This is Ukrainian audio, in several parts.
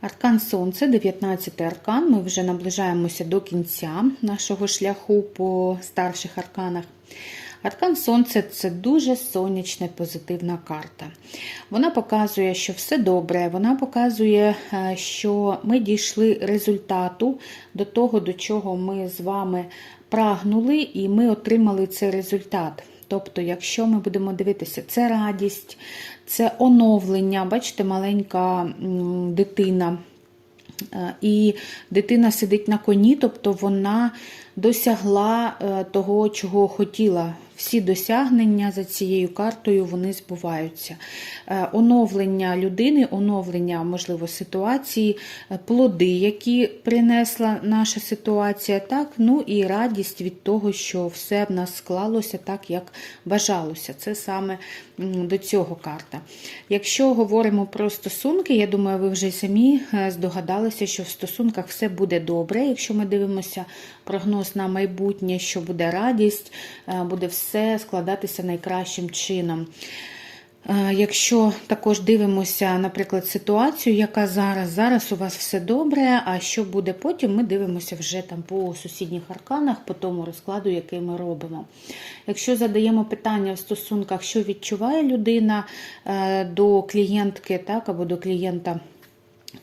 Аркан Сонце, 19 аркан. Ми вже наближаємося до кінця нашого шляху по старших арканах. Аркан Сонце це дуже сонячна позитивна карта. Вона показує, що все добре, вона показує, е, що ми дійшли результату до того, до чого ми з вами прагнули, і ми отримали цей результат. Тобто, якщо ми будемо дивитися, це радість, це оновлення, бачите, маленька дитина. Е, І дитина сидить на коні, тобто вона досягла е, того, чого хотіла. Всі досягнення за цією картою вони збуваються. Е, Оновлення людини, оновлення, можливо, ситуації, е, плоди, які принесла наша ситуація, так, ну і радість від того, що все в нас склалося так, як бажалося. Це саме до цього карта. Якщо говоримо про стосунки, я думаю, ви вже самі здогадалися, що в стосунках все буде добре. Якщо ми дивимося прогноз на майбутнє, що буде радість, е, буде все складатися найкращим чином. Е, Якщо також дивимося, наприклад, ситуацію, яка зараз, зараз у вас все добре, а що буде потім, ми дивимося вже там по сусідніх арканах, по тому розкладу, який ми робимо. Якщо задаємо питання в стосунках, що відчуває людина е, до клієнтки, так, або до клієнта.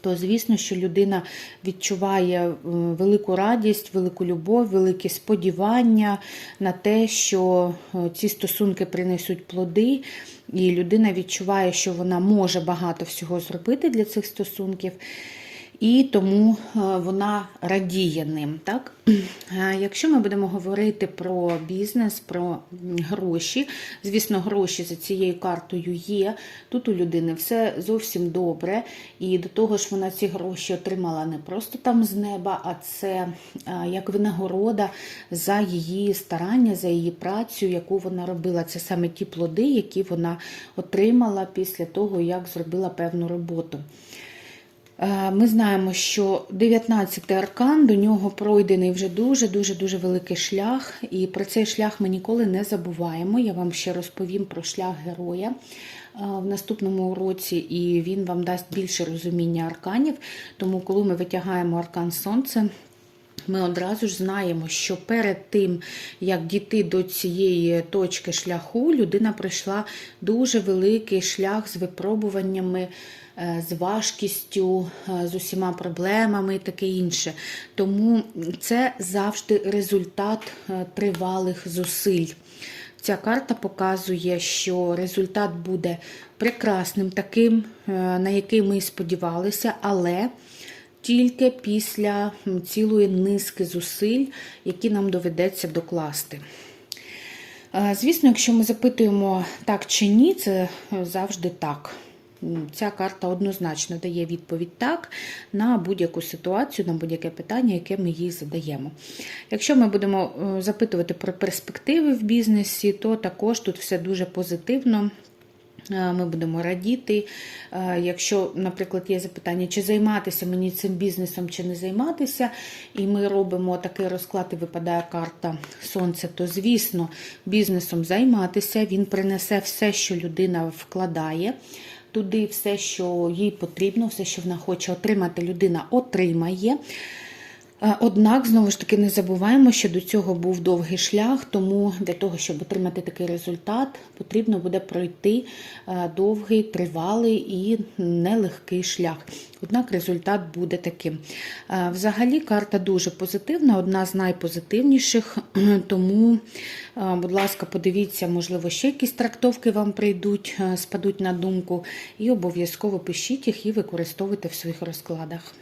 То, звісно, що людина відчуває е, велику радість, велику любов, великі сподівання на те, що е, ці стосунки принесуть плоди, і людина відчуває, що вона може багато всього зробити для цих стосунків. І тому е, вона радіє ним. Так? Е, Якщо ми будемо говорити про бізнес, про гроші, звісно, гроші за цією картою є. Тут у людини все зовсім добре, і до того ж вона ці гроші отримала не просто там з неба, а це е, як винагорода за її старання, за її працю, яку вона робила. Це саме ті плоди, які вона отримала після того, як зробила певну роботу. Е, Ми знаємо, що 19 аркан, до нього пройдений вже дуже-дуже дуже великий шлях, і про цей шлях ми ніколи не забуваємо. Я вам ще розповім про шлях героя е, в наступному уроці, і він вам дасть більше розуміння арканів. Тому, коли ми витягаємо аркан Сонце, ми одразу ж знаємо, що перед тим, як дійти до цієї точки шляху, людина пройшла дуже великий шлях з випробуваннями, е, з важкістю, е, з усіма проблемами і таке інше. Тому це завжди результат е, тривалих зусиль. Ця карта показує, що результат буде прекрасним, таким, на який ми сподівалися, але тільки після цілої низки зусиль, які нам доведеться докласти. Е, Звісно, якщо ми запитуємо так чи ні, це е, завжди так. Ця карта однозначно дає відповідь так на будь-яку ситуацію, на будь-яке питання, яке ми їй задаємо. Якщо ми будемо е, запитувати про перспективи в бізнесі, то також тут все дуже позитивно. Ми будемо радіти. Якщо, наприклад, є запитання, чи займатися мені цим бізнесом, чи не займатися, і ми робимо такий розклад, і випадає карта Сонце, то, звісно, бізнесом займатися, він принесе все, що людина вкладає. Туди все, що їй потрібно, все, що вона хоче отримати, людина отримає. Е, Однак, знову ж таки, не забуваємо, що до цього був довгий шлях, тому для того, щоб отримати такий результат, потрібно буде пройти е, довгий, тривалий і нелегкий шлях. Однак результат буде таким. Е, Взагалі, карта дуже позитивна, одна з найпозитивніших, тому, будь ласка, подивіться, можливо, ще якісь трактовки вам прийдуть, спадуть на думку, і обов'язково пишіть їх і використовуйте в своїх розкладах.